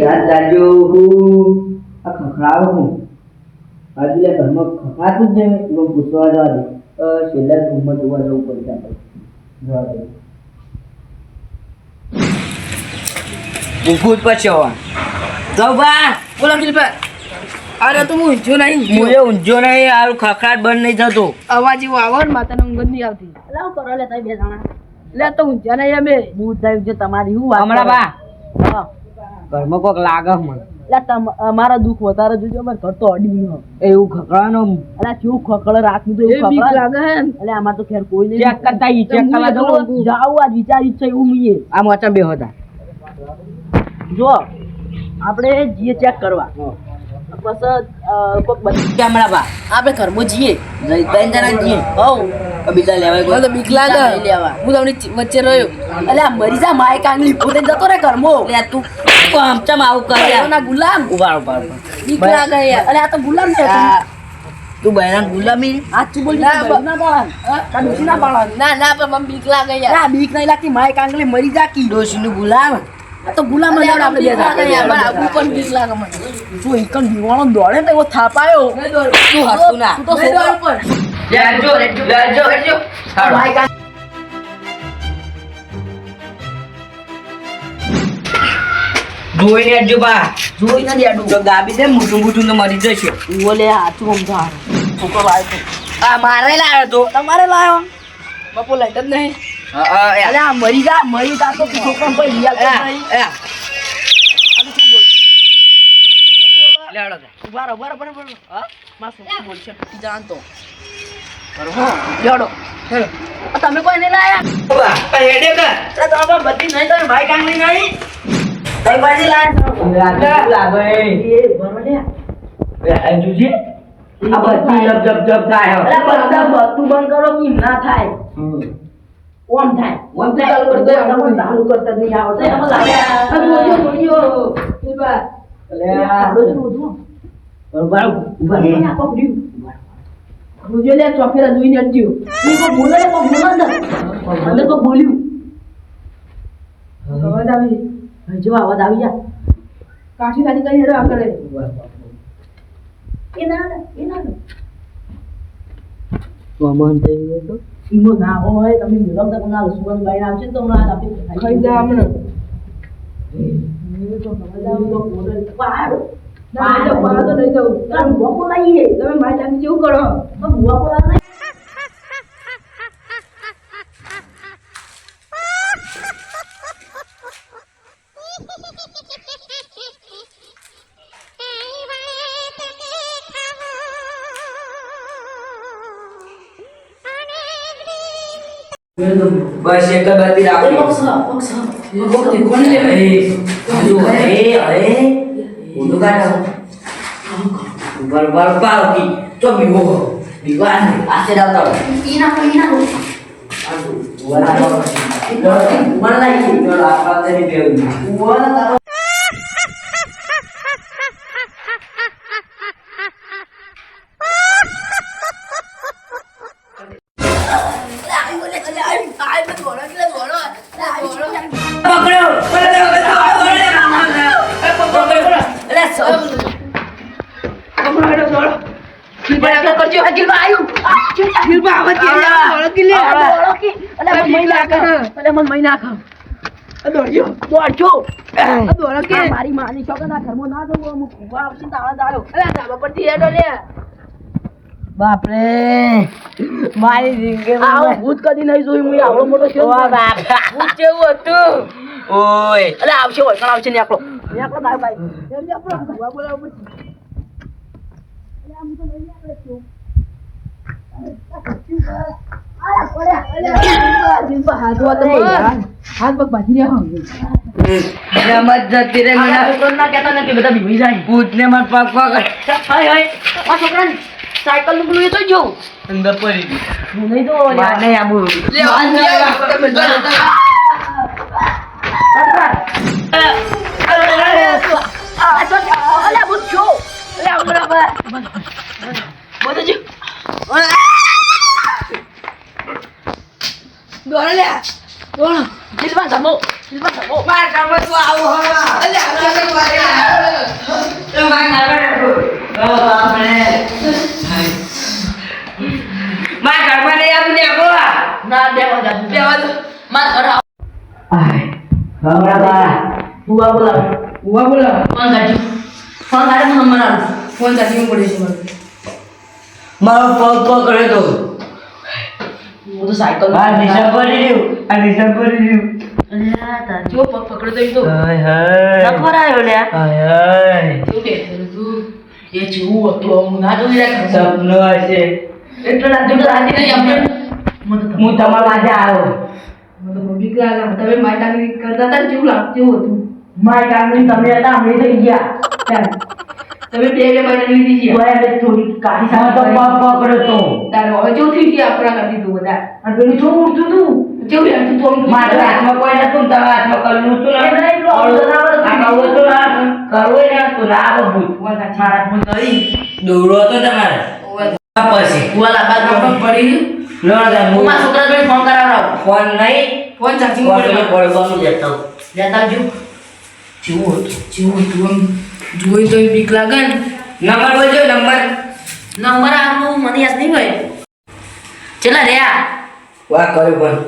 રાત જાજો હું આ ખખડાવું હું હજુ લે ઘરમાં ખખડાતું જ નહીં પૂછવા જવા છેલ્લા જોવા જવું પડશે આપણે. જવા દે. ભૂખું જ પછી હવે જાઉં બા બોલો અખિલભાઈ અરે તો હું ઊંઝો નહીં હું એ ઊંઝો નહીં આ ખખડાટ બંધ નહીં થતો અવાજ એવો આવો ને માતાને ઊંઘ નહીં આવતી લાવ કરો લે તમે બે જણા લે તો ઊંઝા નહીં અમે બહુ થયું છે તમારી શું હમણાં બા ઘરમાં કોક લાગે મને અમારા દુઃખ વધારે જોજો અમારે ઘર તો અડી ગયું એવું ખકડાનો અલા કેવું ખકડ રાતનું તો એવું ખકડ લાગે હે અલે આમાં તો ખેર કોઈ નહીં ચેક કરતા ઈ ચેક કરવા જવું જાવ આજ વિચાર ઈચ્છા છે એવું મીએ આ મોચા બે હતા જો આપણે જઈએ ચેક કરવા. બસ કોક બધી બા આપણે ઘરમાં જઈએ. ત્રણ જણા જઈએ. હવ. બીજા લેવાય મને તો બીક લાગે. લેવા. હું તમને વચ્ચે રહ્યો. એટલે આ મરી જા માય કાંગલી પોતે જતો રે ઘરમાં. લે તું કોમ ચમ આવું કરે ના ગુલામ. ઊભા ઊભા બીકલા બીક લાગે યાર. અલે આ તો ગુલામ છે. તું બહેરા ગુલામી? આચું બોલ ના, ના ના પાડન ના ના ના પણ મને બીક લાગે યાર. ના બીક નહીં લાગતી. માય કાંગલી મરી જા કી. ડોશીનું ગુલામ. આ તો ગુલામ જ આપણે બે બીક નહીં અમાર આગુ પણ બીક લાગે મને જો એકન દીવાનો દોડે ને તો એવો થાપાયો. તું હસતું ના. તું તો દોડ પણ. લેજો લેજો લેજો લેજો જોઈને આવજો બા. જોઈ નથી તો ગાબી દે મોટું મોટું તો મરી જશે. ઓલે હાચું સમજા છોકરો લાવ્યો આ મારે લાવ્યો તો. તમારે લાવ્યો બાપુ લાઈટ જ નહીં. હા, હા, એ, અલે આ મરી જા મરી જા તો છોકરા કોઈ રિયાલ તમે કોઈ નહીં લાયા બધી નહીં તમે ભાઈ કાંગલી નહીં. કઈ બાજુ લાયા. લાગે. એ બરોબર લે. એ, આ બધી થાય કરો કે ના થાય. ઓમ થાય ઓમ થાય. ચાલુ કરી દો. ચાલુ કરતા નહીં આવડે તમે લાવ્યા. આ જોજો, જોજો. એ બા. અલે આ આ બધું ઊંધું. બરોબર, ઊભા રહે. આ પકડ્યું. જોજો લે ચોફેરા જોઈને અડજો એ કોઈ બોલે ને બોલે ને અને તો બોલ્યું અવાજ આવી જો અવાજ આવી જા કાઠી કાઠી કરી હેડો આ કરે એ ના એ ના ના. વમન થઈ ગયો તો. ઈમો ના હોય તમે મેળવતા પણ આ સુગંધ બાઈને આવશે ને તો હમણાં આપણે ખાઈ જા હમણાં. એ તો સમજ આવે તો બોલે પાડ ના, નહીં જાઉં, બહાર તો નહીં જાઉં. તમે ભૂવા બોલાવીએ તમે મારી લાગી જેવું બસ એક જ બાકી રાખો. એ, હજુ, અરે, અરે. ઊંધું કાઢો. ઊભા, ઊભા, ઊભા, ઊભી. તો બીવો. બીવા નહીં. આશે લાવતા હોય. આટલું. ઊભા રાખો. ઊભા રાખી. ચલો, આ પાતળી બેહું. પકડ્યો. મારી માની છોકરા ના? ઘરમાં ના જવું અમુક ભૂવા આવશે ને તાળા જ આવ્યો ધાબા પરથી હેડો લે. બાપરે. મારી જિંદગી આવો ભૂત કદી નહીં જોયું. હું આવડો મોટો છે ભૂત જેવું હતું. ઓય. એટલે આવશે હોય આવશે નેકળો. નેકળો તાર ભાઈ એમ ને આપણો બોલાવો પછી હાથ વાત હાથ પગ બાજી રહ્યા રમત બધું દોડો લે દોડો દિલમાં ધમો દિલમાં ધમો. માર ઘરમાં તું આવો હવે અલ્યા અલ્યા મારે તો માર ઓ બાપરે. માર ઘરમાં નહીં આવું ને આવો. ના બેવા બેવા જા માર ઘર આવ. આય હમણાં બા. બુઆ બોલાવ. ઉવા બોલો ફોન કાઢી ફોન કાઢી નંબર આલ ફોન ચાર્જિંગ પડે છે મારે મારો પગ પકડે તો. હું તો સાયકલ આ નિશાન પડી રહ્યું. આ નિશાન પડી રહ્યું. અલ્યા તાર જો પગ પકડો તો તો. હાય હાય. નખર આવ્યો લે હાય હાય. ટેન્શન હતું એ જેવું હતું હું ના જોઈ રહ્યા સપનું હશે. એટલે રાતે તો રાતે નહીં આપણે હું તમારા આજે આવ્યો મને તો બીક લાગે. તમે મારી કરતા હતા ને લાગતું હતું? મારી કામની તમે હતા અમે થઈ ગયા. ચાલ. તમે બે બે ટાંગી લીધી છે. એટલે થોડી કાઢી સામે તો પગ પકડ્યો તો. તારો હવે જો થઈ ગયા આપણા કરી દીધું બધા અને પેલું શું ઉડતું તું? કેવું યાર તું તો મારા હાથમાં કોઈ નતું તારા હાથમાં કરવું હતું ને. નહીં, પેલું ના કરવું ને તો ના આવે ભૂત. મારા હાથમાં કરી. દોડો હતો તમારે. પછી કુવાલા બાદ પણ પડી જા, હું. છોકરા ફોન કરાવડાવ. ફોન નહીં. ફોન પડવાનું લેતા આવું. લેતા જેવું હતું જેવું હતું આમ. જોઈ તો બીક લાગે ને. નંબર બોલજો નંબર. નંબર આનું મને યાદ નહીં હોય. ચલા રહ્યા વાહ કર્યો પણ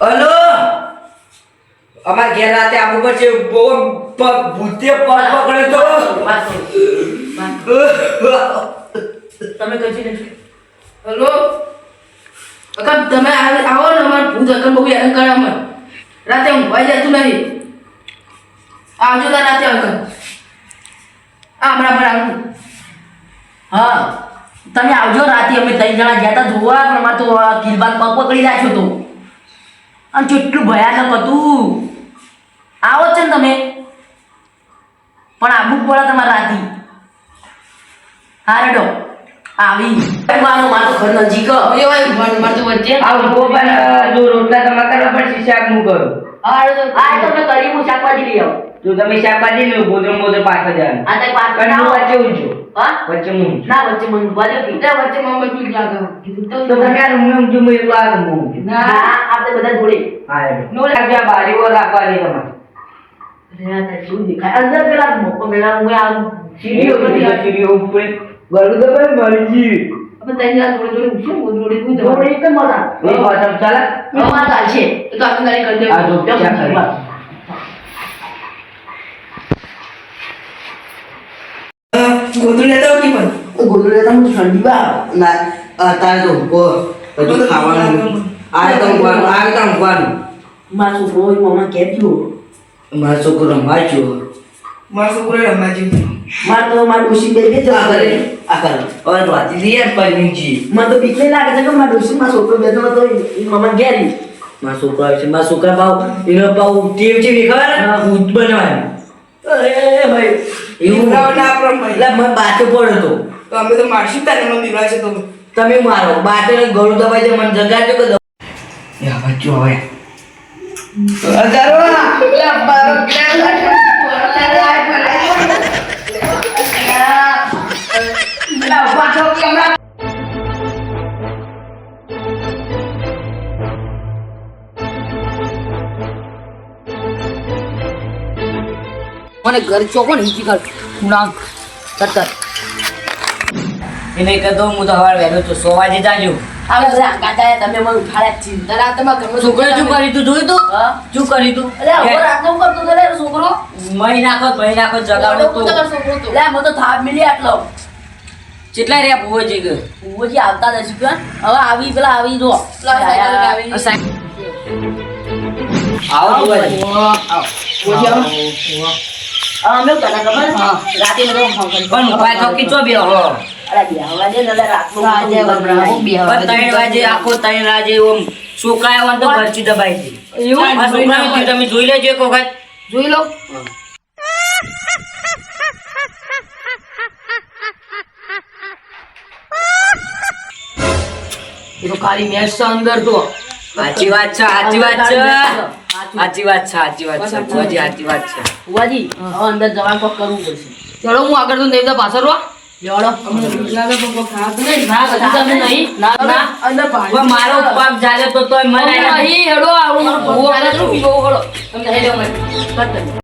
હલો અમાર ઘેર રાતે આવવું પડશે બહુ પ- ભૂતે પર કરો. તો. તમે કઈ ને હલો અકબ તમે આવો ને અમાર ભૂત અકબ બહુ યાદ કરે રાતે ભાઈ જતું નહીં આવજો રાતે અકબ આ હમણાં પર આવું. હા તમે આવજો રાતે અમે ત્રણ જણા ગયા હતા જોવા પણ અમારે તો કિલબાગ પકડી રાખ્યો તો અને કેટલું ભયાનક હતું. આવો જ છે ને તમે. પણ આબુક પડે તમારે રાતે હા રેડો. આવી. મારો મારો ઘર નજીક. એ હોય ભણ માર તો વચ્ચે. આ ઊભો પણ જો રોટલા તમારે કરવા પડશે શાક હું કરું હા તો આ તમે કરી હું શાકભાજી લઈ આવો. જો તમે શાકભાજી લો ગોધરો ગોધરો પાછળ જવાનું. આ પાક પણ હું વચ્ચે ઊંચો. હા? વચ્ચે હું ના વચ્ચે વચ્ચે મમ્મી બીક લાગે. તો હું આપણે બધા જોડે. હા લાગ્યા બારીઓ રાખવાની તમારે. અંદર પેલા હું આ સીડીઓ સીડીઓ ઉપર ગળું તો પણ જોડે જોડે જવાનું? મજા વાસણ ચાલે? અમાર ચાલશે તો આપણે તારી કરી આ જો દેવું. ક્યાં કરે? ગોદડું લેતા આવો પણ? ગોદડું લેતા હું ઠંડી બા ના અત્યારે તો ઊંઘો. બધું ખાવાનું આ તો ઊંઘવાનું આ તો ઊંઘવાનું મારો છોકરો હોય મમ્મા કે ગયો મારો છોકરો રમવા ગયો. મારો છોકરો રમવા જેવું. માર તો માર ડોશી બે બે આ જવા કરે આ કરે હવે તો વાંચી લઈએ ને પરીજી. મને તો બીક લાગે છે કે માર ડોશી મારો છોકરો બેઠો તો તો મમ્મા ઘેરી મારા છોકરો આવે છે મારા છોકરા પાવ એનો પાવ ટેવ છે ખબર હા. ભૂત બનવાની અરે ભાઈ એવું? ના એટલે મને બાટો પડ્યો તો. તો અમે તો મારશું તારે મને બીવડાવશે તો. તમે મારો. બાટો ને ગળું દબાઈ જાય મને જગાડજો કે હવે. બારો લા, કેમેરા. મને ઘર ચોકો ને ઈજી કાઢ કર કર એને કહેતો હું તો હવાર વહેલો છું સો વાગે જાજો આવે બધા તમે મને ઉઠાડ્યા જ છીએ તારા હાથમાં છોકરો શું કરી તું? જોયું તું? શું કરી તું? અરે રાતનો કરતો તો લે છોકરો. મહી નાખો મહી નાખો જગાડો તો. છોકરો તો લે મને તો થાપ મિલી આટલો. કેટલા રહ્યા ભૂવો કે ઉભોજી આવતા નથી કે હવે આવી પેલા આવી જો. આવો. ભૂવાજી. આવો. હા અમે એવું ખબર? રાતે બધો ફોન કરી પણ તો કીચો બે હો જોઈ લેજો એક વખત. જોઈ લો. ખાલી મેચ અંદર તો સાચી વાત છે સાચી વાત છે. સાચી વાત. છે સાચી વાત છે. બુવાજી સાચી વાત. છે. બુવાજી હવે અંદર જવાન કોક કરવું પડશે. ચલો હું આગળ તો દેવતા પાછળ રહો મારો પગ જાલે તો મને નહીં, હેડો, આવું. તમને હેડો